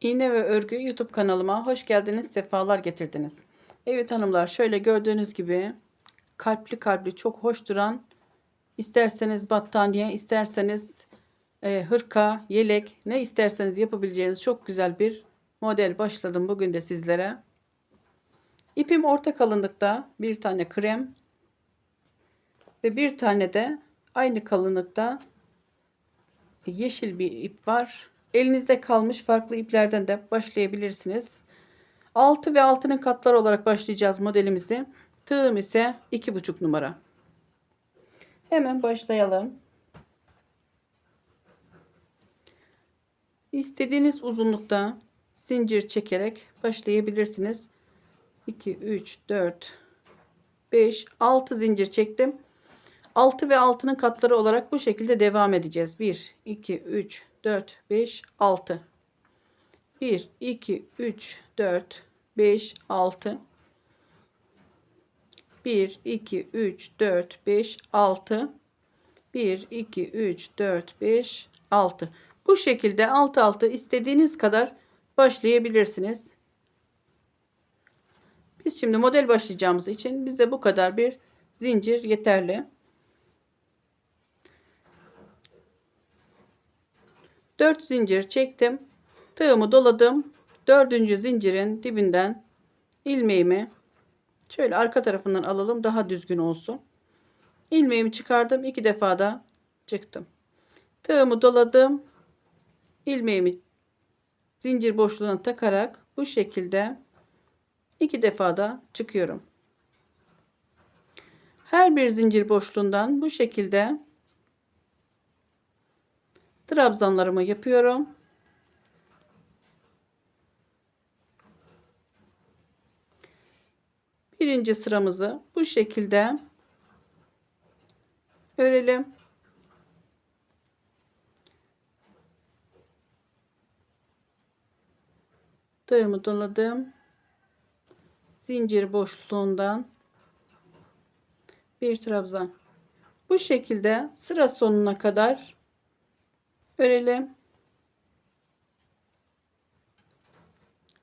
İğne ve Örgü YouTube kanalıma hoş geldiniz, sefalar getirdiniz. Evet hanımlar şöyle gördüğünüz gibi kalpli kalpli çok hoş duran isterseniz battaniye, isterseniz e, hırka, yelek ne isterseniz yapabileceğiniz çok güzel bir model başladım bugün de sizlere. İpim orta kalınlıkta bir tane krem ve bir tane de aynı kalınlıkta yeşil bir ip var. Elinizde kalmış farklı iplerden de başlayabilirsiniz. 6 ve altının katları olarak başlayacağız modelimizi. Tığım ise 2,5 numara. Hemen başlayalım. İstediğiniz uzunlukta zincir çekerek başlayabilirsiniz. 2, 3, 4, 5, 6 zincir çektim. 6 ve altının katları olarak bu şekilde devam edeceğiz. 1, 2, 3, 4, 5, 6. 1, 2, 3, 4, 5, 6. 1, 2, 3, 4, 5, 6. 1, 2, 3, 4, 5, 6. Bu şekilde alt altı istediğiniz kadar başlayabilirsiniz. Biz şimdi model başlayacağımız için bize bu kadar bir zincir yeterli. 4 zincir çektim. Tığımı doladım. Dördüncü zincirin dibinden ilmeğimi şöyle arka tarafından alalım daha düzgün olsun. İlmeğimi çıkardım. iki defa da çıktım. Tığımı doladım. ilmeğimi zincir boşluğuna takarak bu şekilde iki defa da çıkıyorum. Her bir zincir boşluğundan bu şekilde trabzanlarımı yapıyorum. Birinci sıramızı bu şekilde örelim. Tığımı doladım. Zincir boşluğundan bir trabzan. Bu şekilde sıra sonuna kadar örelim.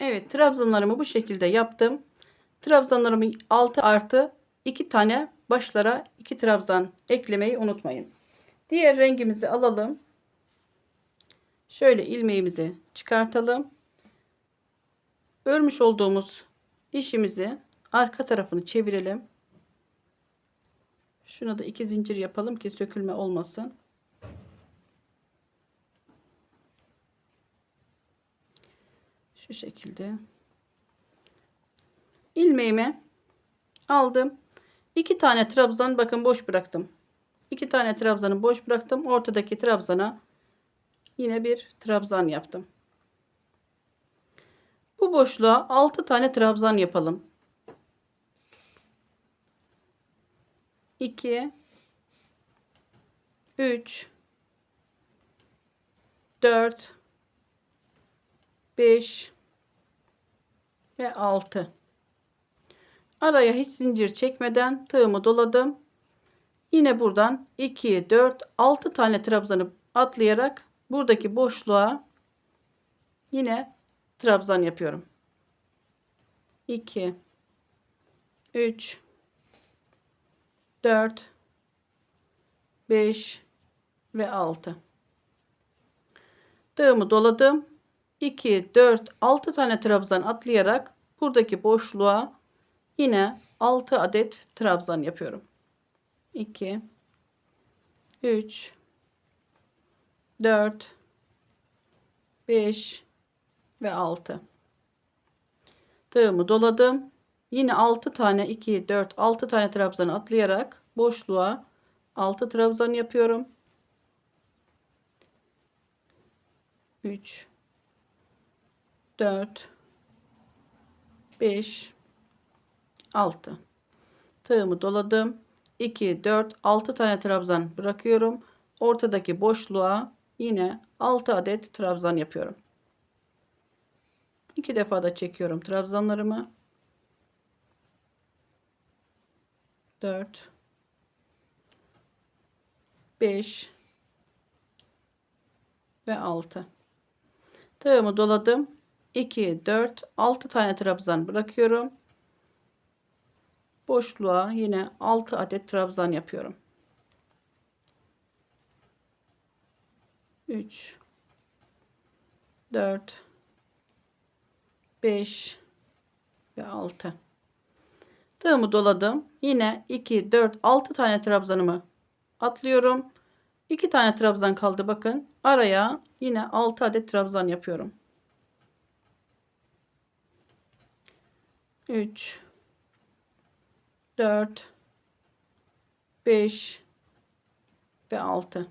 Evet trabzanlarımı bu şekilde yaptım. Trabzanlarımı 6 artı 2 tane başlara 2 trabzan eklemeyi unutmayın. Diğer rengimizi alalım. Şöyle ilmeğimizi çıkartalım. Örmüş olduğumuz işimizi arka tarafını çevirelim. Şuna da iki zincir yapalım ki sökülme olmasın. Şu şekilde. ilmeğimi aldım. İki tane trabzan bakın boş bıraktım. İki tane trabzanı boş bıraktım. Ortadaki trabzana yine bir trabzan yaptım. Bu boşluğa 6 tane trabzan yapalım. 2 3 4 5 ve 6 araya hiç zincir çekmeden tığımı doladım. Yine buradan 2 4 6 tane trabzanı atlayarak buradaki boşluğa yine trabzan yapıyorum. 2 3 4 5 ve 6 tığımı doladım 2 4 6 tane trabzan atlayarak buradaki boşluğa yine 6 adet trabzan yapıyorum. 2 3 4 5 ve 6 tığımı doladım. Yine 6 tane 2 4 6 tane trabzan atlayarak boşluğa 6 trabzan yapıyorum. 3 4 5 6 tığımı doladım. 2 4 6 tane trabzan bırakıyorum. Ortadaki boşluğa yine 6 adet trabzan yapıyorum. İki defa da çekiyorum trabzanlarımı. 4 5 ve 6 tığımı doladım 2, 4, 6 tane trabzan bırakıyorum. Boşluğa yine 6 adet trabzan yapıyorum. 3 4 5 ve 6 tığımı doladım. Yine 2 4 6 tane trabzanımı atlıyorum. 2 tane trabzan kaldı bakın. Araya yine 6 adet trabzan yapıyorum 3 4 5 ve 6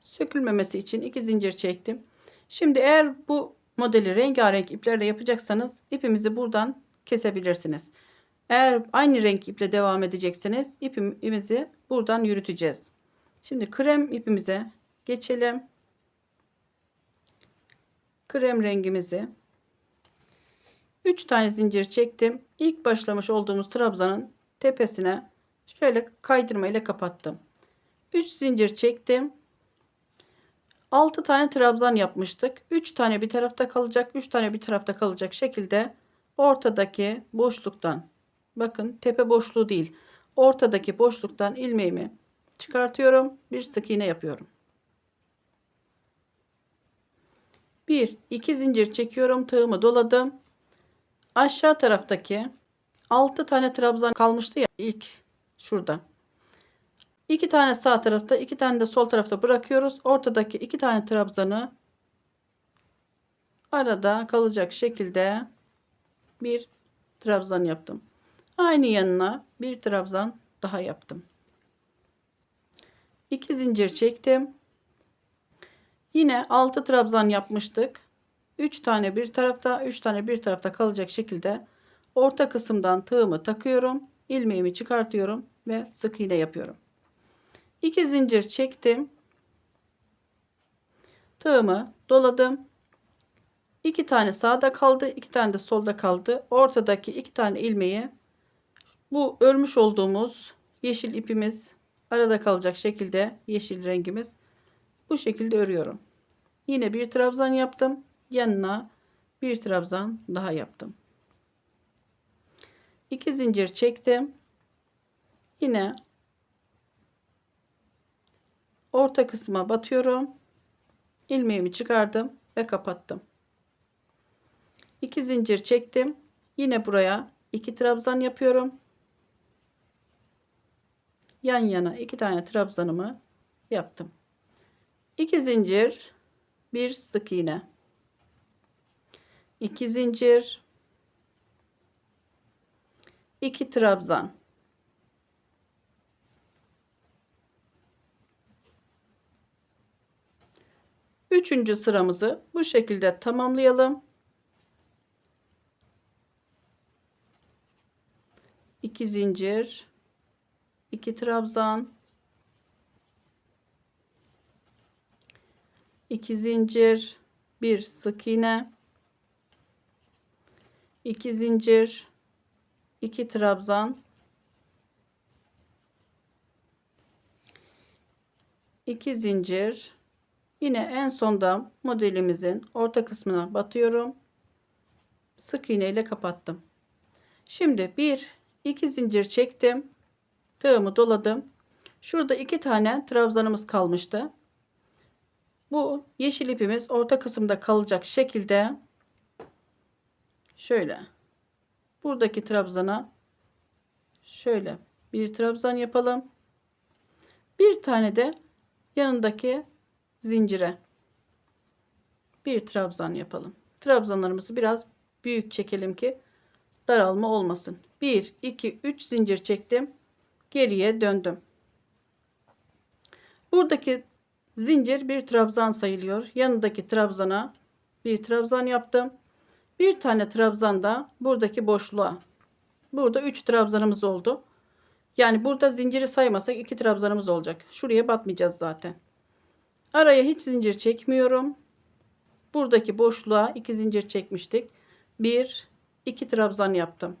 sökülmemesi için iki zincir çektim. Şimdi eğer bu modeli rengarenk iplerle yapacaksanız ipimizi buradan kesebilirsiniz. Eğer aynı renk iple devam edecekseniz ipimizi buradan yürüteceğiz. Şimdi krem ipimize geçelim. Krem rengimizi 3 tane zincir çektim. İlk başlamış olduğumuz trabzanın tepesine şöyle kaydırma ile kapattım. 3 zincir çektim. 6 tane trabzan yapmıştık. 3 tane bir tarafta kalacak, 3 tane bir tarafta kalacak şekilde ortadaki boşluktan bakın tepe boşluğu değil. Ortadaki boşluktan ilmeğimi çıkartıyorum. Bir sık iğne yapıyorum. 1 2 zincir çekiyorum. Tığımı doladım. Aşağı taraftaki 6 tane trabzan kalmıştı ya ilk şurada. İki tane sağ tarafta, iki tane de sol tarafta bırakıyoruz. Ortadaki iki tane trabzanı arada kalacak şekilde bir trabzan yaptım. Aynı yanına bir trabzan daha yaptım. İki zincir çektim. Yine altı trabzan yapmıştık. Üç tane bir tarafta, üç tane bir tarafta kalacak şekilde orta kısımdan tığımı takıyorum. ilmeğimi çıkartıyorum ve sık iğne yapıyorum. 2 zincir çektim. Tığımı doladım. 2 tane sağda kaldı, 2 tane de solda kaldı. Ortadaki 2 tane ilmeği bu örmüş olduğumuz yeşil ipimiz arada kalacak şekilde yeşil rengimiz bu şekilde örüyorum. Yine bir trabzan yaptım. Yanına bir trabzan daha yaptım. 2 zincir çektim. Yine orta kısma batıyorum. ilmeğimi çıkardım ve kapattım. 2 zincir çektim. Yine buraya 2 trabzan yapıyorum. Yan yana 2 tane trabzanımı yaptım. 2 zincir, bir sık iğne. 2 zincir, 2 trabzan. Üçüncü sıramızı bu şekilde tamamlayalım. 2 zincir, 2 trabzan, 2 zincir, 1 sık iğne, 2 zincir, 2 trabzan, 2 zincir, Yine en sonda modelimizin orta kısmına batıyorum. Sık iğne ile kapattım. Şimdi bir iki zincir çektim. Tığımı doladım. Şurada iki tane trabzanımız kalmıştı. Bu yeşil ipimiz orta kısımda kalacak şekilde şöyle buradaki trabzana şöyle bir trabzan yapalım. Bir tane de yanındaki zincire bir trabzan yapalım. Trabzanlarımızı biraz büyük çekelim ki daralma olmasın. 1 2 3 zincir çektim. Geriye döndüm. Buradaki zincir bir trabzan sayılıyor. Yanındaki trabzana bir trabzan yaptım. Bir tane trabzan da buradaki boşluğa. Burada 3 trabzanımız oldu. Yani burada zinciri saymasak 2 trabzanımız olacak. Şuraya batmayacağız zaten. Araya hiç zincir çekmiyorum. Buradaki boşluğa iki zincir çekmiştik. Bir, iki trabzan yaptım.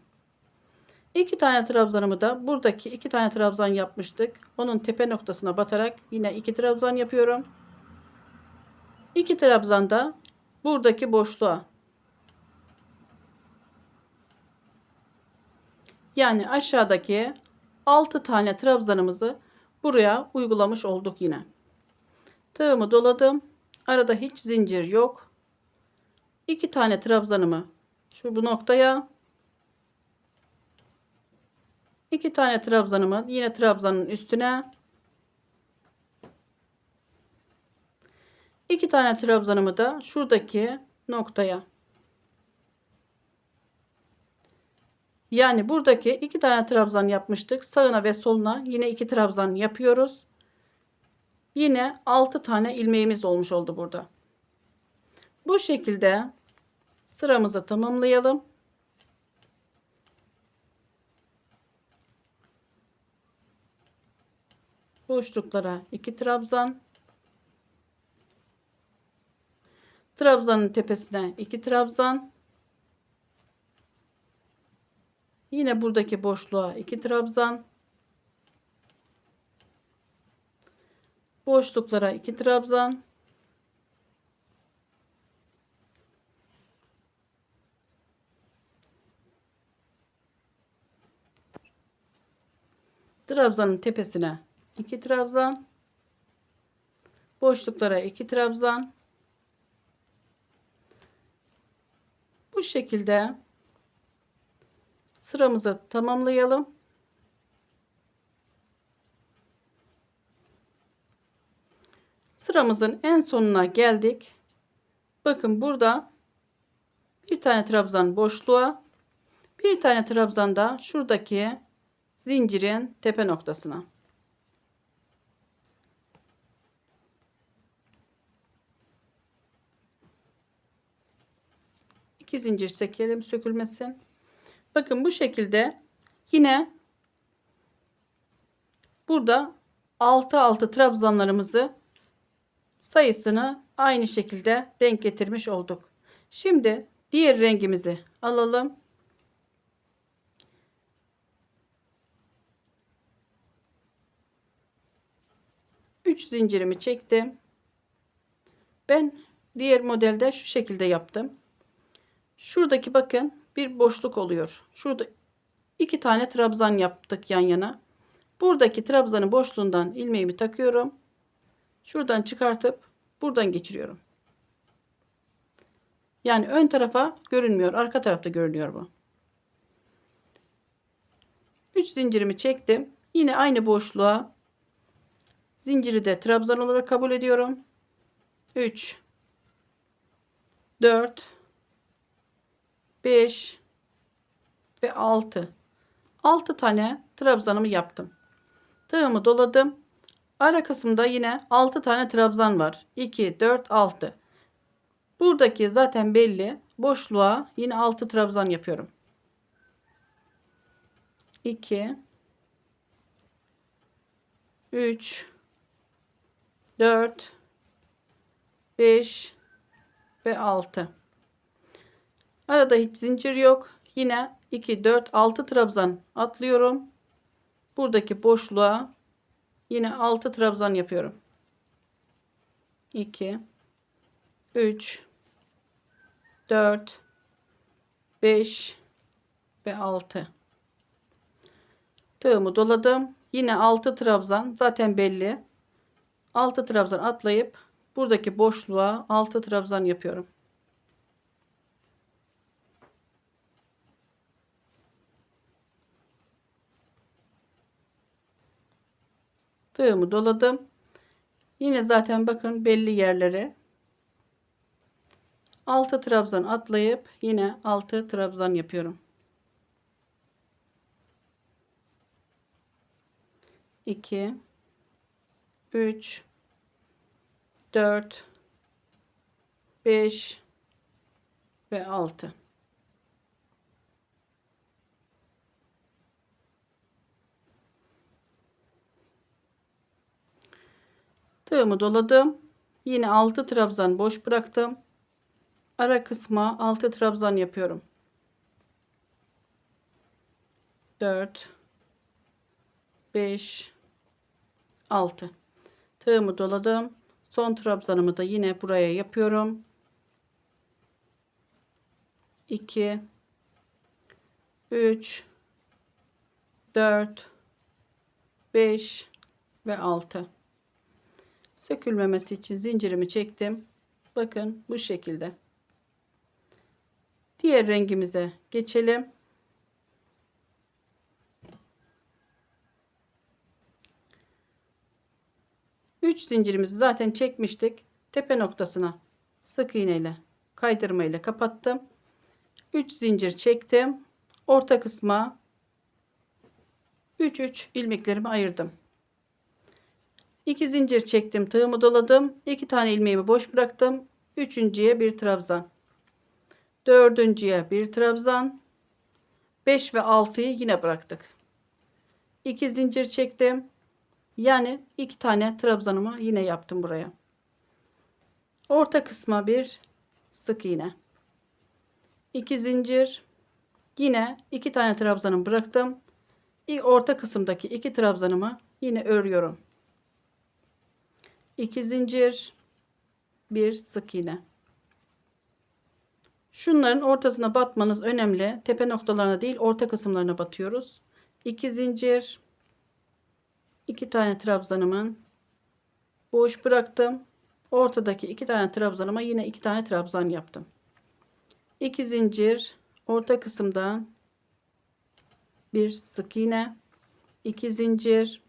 İki tane trabzanımı da buradaki iki tane trabzan yapmıştık. Onun tepe noktasına batarak yine iki trabzan yapıyorum. İki trabzan da buradaki boşluğa Yani aşağıdaki 6 tane trabzanımızı buraya uygulamış olduk yine. Tığımı doladım. Arada hiç zincir yok. 2 tane trabzanımı şu bu noktaya 2 tane trabzanımı yine trabzanın üstüne 2 tane trabzanımı da şuradaki noktaya Yani buradaki iki tane trabzan yapmıştık. Sağına ve soluna yine iki trabzan yapıyoruz. Yine 6 tane ilmeğimiz olmuş oldu burada. Bu şekilde sıramızı tamamlayalım. Boşluklara 2 trabzan. Trabzanın tepesine 2 trabzan. Yine buradaki boşluğa 2 trabzan. Boşluklara 2 trabzan. Trabzanın tepesine 2 trabzan. Boşluklara 2 trabzan. Bu şekilde sıramızı tamamlayalım. Sıramızın en sonuna geldik. Bakın burada bir tane trabzan boşluğa, bir tane trabzan da şuradaki zincirin tepe noktasına. İki zincir çekelim sökülmesin. Bakın bu şekilde yine burada 6 6 trabzanlarımızı sayısını aynı şekilde denk getirmiş olduk. Şimdi diğer rengimizi alalım. Üç zincirimi çektim. Ben diğer modelde şu şekilde yaptım. Şuradaki bakın bir boşluk oluyor. Şurada iki tane trabzan yaptık yan yana. Buradaki trabzanın boşluğundan ilmeğimi takıyorum. Şuradan çıkartıp buradan geçiriyorum. Yani ön tarafa görünmüyor. Arka tarafta görünüyor bu. 3 zincirimi çektim. Yine aynı boşluğa zinciri de trabzan olarak kabul ediyorum. 3 4 5 ve 6. 6 tane trabzanımı yaptım. Tığımı doladım. Ara kısımda yine 6 tane trabzan var. 2, 4, 6. Buradaki zaten belli. Boşluğa yine 6 trabzan yapıyorum. 2 3 4 5 ve 6. Arada hiç zincir yok. Yine 2, 4, 6 trabzan atlıyorum. Buradaki boşluğa yine 6 trabzan yapıyorum. 2, 3, 4, 5 ve 6. Tığımı doladım. Yine 6 trabzan zaten belli. 6 trabzan atlayıp buradaki boşluğa 6 trabzan yapıyorum. Tığımı doladım. Yine zaten bakın belli yerlere 6 trabzan atlayıp yine 6 trabzan yapıyorum. 2 3 4 5 ve 6 Tığımı doladım. Yine 6 trabzan boş bıraktım. Ara kısma 6 trabzan yapıyorum. 4 5 6 Tığımı doladım. Son trabzanımı da yine buraya yapıyorum. 2 3 4 5 ve 6 sökülmemesi için zincirimi çektim. Bakın bu şekilde. Diğer rengimize geçelim. Üç zincirimizi zaten çekmiştik. Tepe noktasına sık iğne ile kaydırma ile kapattım. 3 zincir çektim. Orta kısma 3 3 ilmeklerimi ayırdım 2 zincir çektim tığımı doladım. 2 tane ilmeğimi boş bıraktım. Üçüncüye bir trabzan. Dördüncüye bir trabzan. 5 ve 6'yı yine bıraktık. 2 zincir çektim. Yani 2 tane trabzanımı yine yaptım buraya. Orta kısma bir sık iğne. 2 zincir. Yine 2 tane trabzanımı bıraktım. Orta kısımdaki iki trabzanımı yine örüyorum 2 zincir bir sık iğne. Şunların ortasına batmanız önemli. Tepe noktalarına değil orta kısımlarına batıyoruz. 2 zincir 2 tane trabzanımın boş bıraktım. Ortadaki iki tane trabzanıma yine iki tane trabzan yaptım. 2 zincir orta kısımdan bir sık iğne. 2 zincir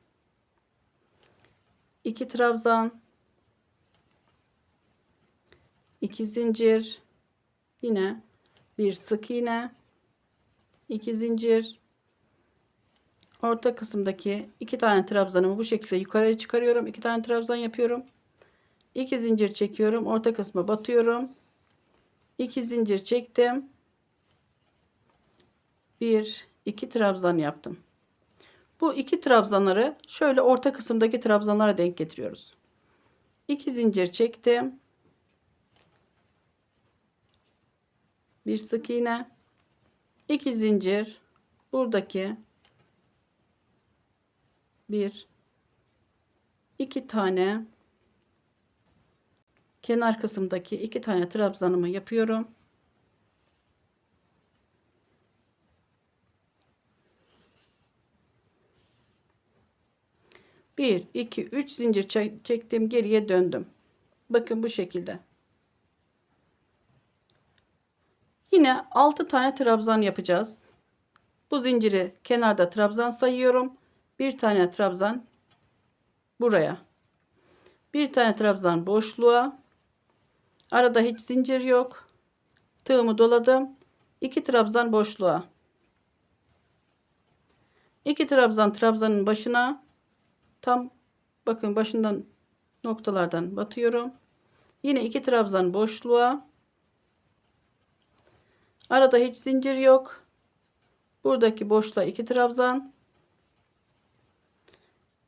2 trabzan 2 zincir yine bir sık iğne 2 zincir orta kısımdaki iki tane trabzanımı bu şekilde yukarıya çıkarıyorum. iki tane trabzan yapıyorum. 2 zincir çekiyorum. Orta kısma batıyorum. 2 zincir çektim. 1 2 trabzan yaptım. Bu iki trabzanları şöyle orta kısımdaki trabzanlara denk getiriyoruz. 2 zincir çektim. Bir sık iğne. 2 zincir buradaki bir iki tane kenar kısımdaki iki tane trabzanımı yapıyorum. Bir, iki, üç zincir çektim, geriye döndüm. Bakın bu şekilde. Yine 6 tane trabzan yapacağız. Bu zinciri kenarda trabzan sayıyorum. Bir tane trabzan buraya. Bir tane trabzan boşluğa. Arada hiç zincir yok. Tığımı doladım. 2 trabzan boşluğa. 2 trabzan trabzanın başına tam bakın başından noktalardan batıyorum. Yine 2 trabzan boşluğa. Arada hiç zincir yok. Buradaki boşluğa 2 trabzan.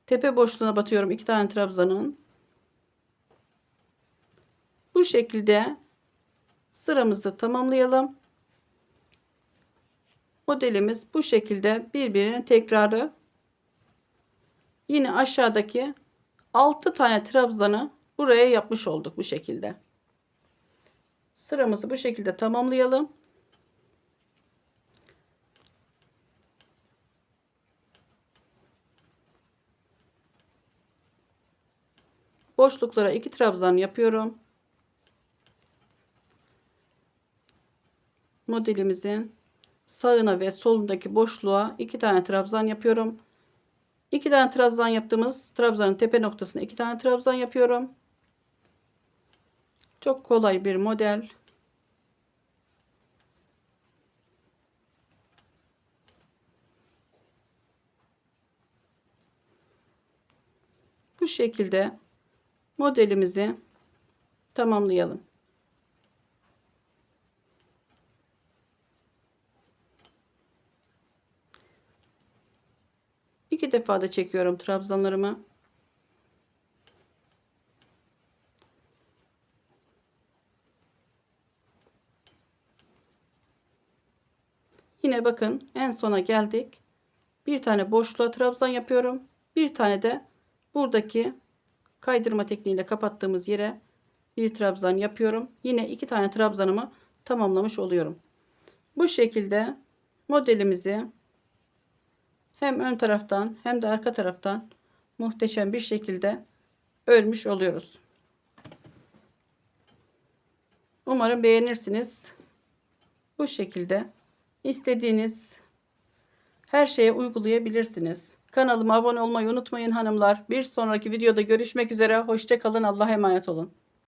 Tepe boşluğuna batıyorum 2 tane trabzanın. Bu şekilde sıramızı tamamlayalım. Modelimiz bu şekilde birbirinin tekrarı. Yine aşağıdaki 6 tane trabzanı buraya yapmış olduk bu şekilde. Sıramızı bu şekilde tamamlayalım. Boşluklara 2 trabzan yapıyorum. modelimizin sağına ve solundaki boşluğa iki tane trabzan yapıyorum. İki tane trabzan yaptığımız trabzanın tepe noktasına iki tane trabzan yapıyorum. Çok kolay bir model. Bu şekilde modelimizi tamamlayalım. İki defa da çekiyorum trabzanlarımı. Yine bakın en sona geldik. Bir tane boşluğa trabzan yapıyorum. Bir tane de buradaki kaydırma tekniğiyle kapattığımız yere bir trabzan yapıyorum. Yine iki tane trabzanımı tamamlamış oluyorum. Bu şekilde modelimizi hem ön taraftan hem de arka taraftan muhteşem bir şekilde örmüş oluyoruz. Umarım beğenirsiniz. Bu şekilde istediğiniz her şeye uygulayabilirsiniz. Kanalıma abone olmayı unutmayın hanımlar. Bir sonraki videoda görüşmek üzere. Hoşçakalın. Allah'a emanet olun.